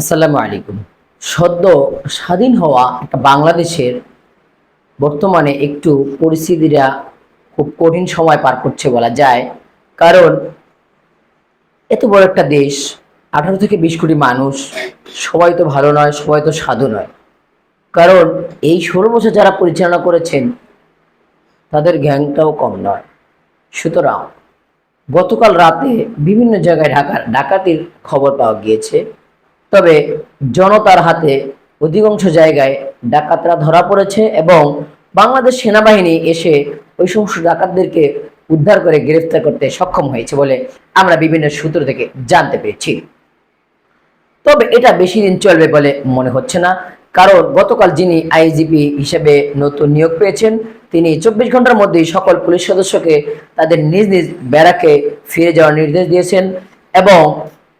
আসসালামু আলাইকুম। সদ্য স্বাধীন হওয়া একটা বাংলাদেশের বর্তমানে একটু পরিস্থিতিটা খুব কঠিন সময় পার করছে বলা যায়। কারণ এত বড় একটা দেশ, আঠারো থেকে বিশ কোটি মানুষ, সবাই তো ভালো নয়, সবাই তো সাধু নয়। কারণ এই ষোলো বছর যারা পরিচালনা করেছেন, তাদের জ্ঞানটাও কম নয়। সুতরাং গতকাল রাতে বিভিন্ন জায়গায় ঢাকার ডাকাতির খবর পাওয়া গিয়েছে। তবে জনতার হাতে অধিকাংশ জায়গায় ডাকাতরা ধরা পড়েছে এবং বাংলাদেশ সেনাবাহিনী এসে ওই সমস্ত ডাকাতদেরকে উদ্ধার করে গ্রেফতার করতে সক্ষম হয়েছে বলে আমরা বিভিন্ন সূত্র থেকে জানতে পেরেছি। তবে এটা বেশি দিন চলবে বলে মনে হচ্ছে না, কারণ গতকাল যিনি আইজিপি হিসেবে নতুন নিয়োগ পেয়েছেন, তিনি চব্বিশ ঘণ্টার মধ্যেই সকল পুলিশ সদস্যকে তাদের নিজ নিজ ব্যারাকে ফিরে যাওয়ার নির্দেশ দিয়েছেন এবং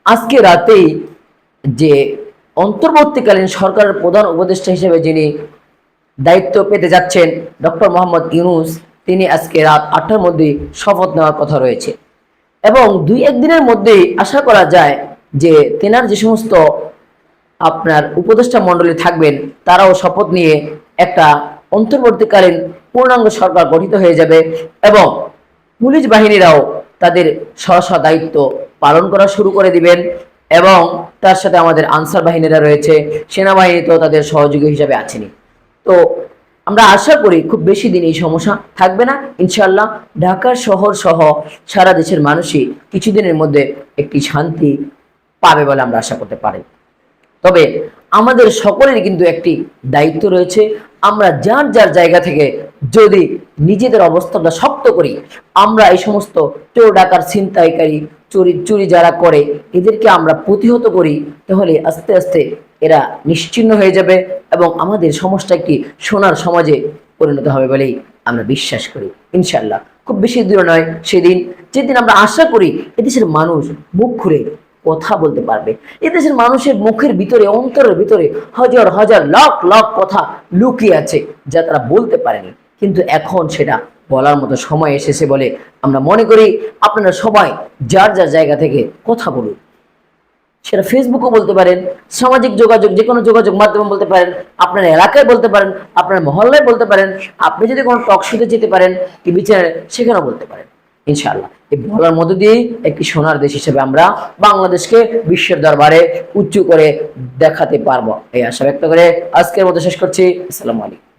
আজকে রাতেই যে অন্তর্বর্তীকালীন সরকারের প্রধান উপদেষ্টা হিসেবে যিনি দায়িত্ব পেতে যাচ্ছেন ডক্টর মোহাম্মদ ইউনুস, তিনি আজকে রাত আটটার মধ্যেই শপথ নেওয়ার কথা রয়েছে। এবং দুই একদিনের মধ্যেই আশা করা যায় যে তেনার যে সমস্ত আপনার উপদেষ্টা মণ্ডলী থাকবেন, তারাও শপথ নিয়ে একটা অন্তর্বর্তীকালীন পূর্ণাঙ্গ সরকার গঠিত হয়ে যাবে এবং পুলিশ বাহিনীরাও তাদের স্ব দায়িত্ব পালন করা শুরু করে দিবেন। এবং তার সাথে আমাদের আনসার বাহিনীরা রয়েছে, সেনাবাহিনী তো তাদের সহযোগী হিসাবে আছেনি তো আমরা আশা করি খুব বেশি দিন এই সমস্যা থাকবে না। ইনশাল্লাহ ঢাকার শহর সহ সারা দেশের মানুষই কিছুদিনের মধ্যে একটি শান্তি পাবে বলে আমরা আশা করতে পারি। তবে আমাদের সকলেরই কিন্তু একটি দায়িত্ব রয়েছে। আমরা যার যার জায়গা থেকে যদি নিজেদের অবস্থাটা শক্ত করি, আমরা এই সমস্ত চোর ডাকার ছিনতাইকারী, চুরি চুরি যারা করে, এদেরকে আমরা প্রতিহত করি, তাহলে আস্তে আস্তে এরা নিশ্চিন্ন হয়ে যাবে এবং আমাদের সমাজটা একটি সোনার সমাজে পরিণত হবে বলেই আমরা বিশ্বাস করি। ইনশাল্লাহ খুব বেশি দূরে নয় সেদিন, যেদিন আমরা আশা করি এদেশের মানুষ মুখ খুলে কথা বলতে পারবে। এদেশের মানুষের মুখের ভিতরে, অন্তরের ভিতরে হাজার হাজার, লাখ লাখ কথা লুকিয়ে আছে, যা তারা বলতে পারেনি। কিন্তু এখন সেটা বলার মতো সময় এসেছে বলে আমরা মনে করি। আপনারা সবাই যার যার জায়গা থেকে কথা বলুন। সেটা ফেসবুকও বলতে পারেন, সামাজিক যোগাযোগ, যে কোনো যোগাযোগ মাধ্যমে বলতে পারেন, আপনার এলাকায় বলতে পারেন, আপনার মহল্লায় বলতে পারেন, আপনি যদি কোনো টক শুতে যেতে পারেন টিভি চ্যানেলে সেখানেও বলতে পারেন। ইনশাআল্লাহ। এই বলার মধ্য দিয়েই একটি সোনার দেশ হিসেবে আমরা বাংলাদেশকে বিশ্বের দরবারে উঁচু করে দেখাতে পারব। এই আশা ব্যক্ত করে আজকের মতো শেষ করছি। আসসালামু আলাইকুম।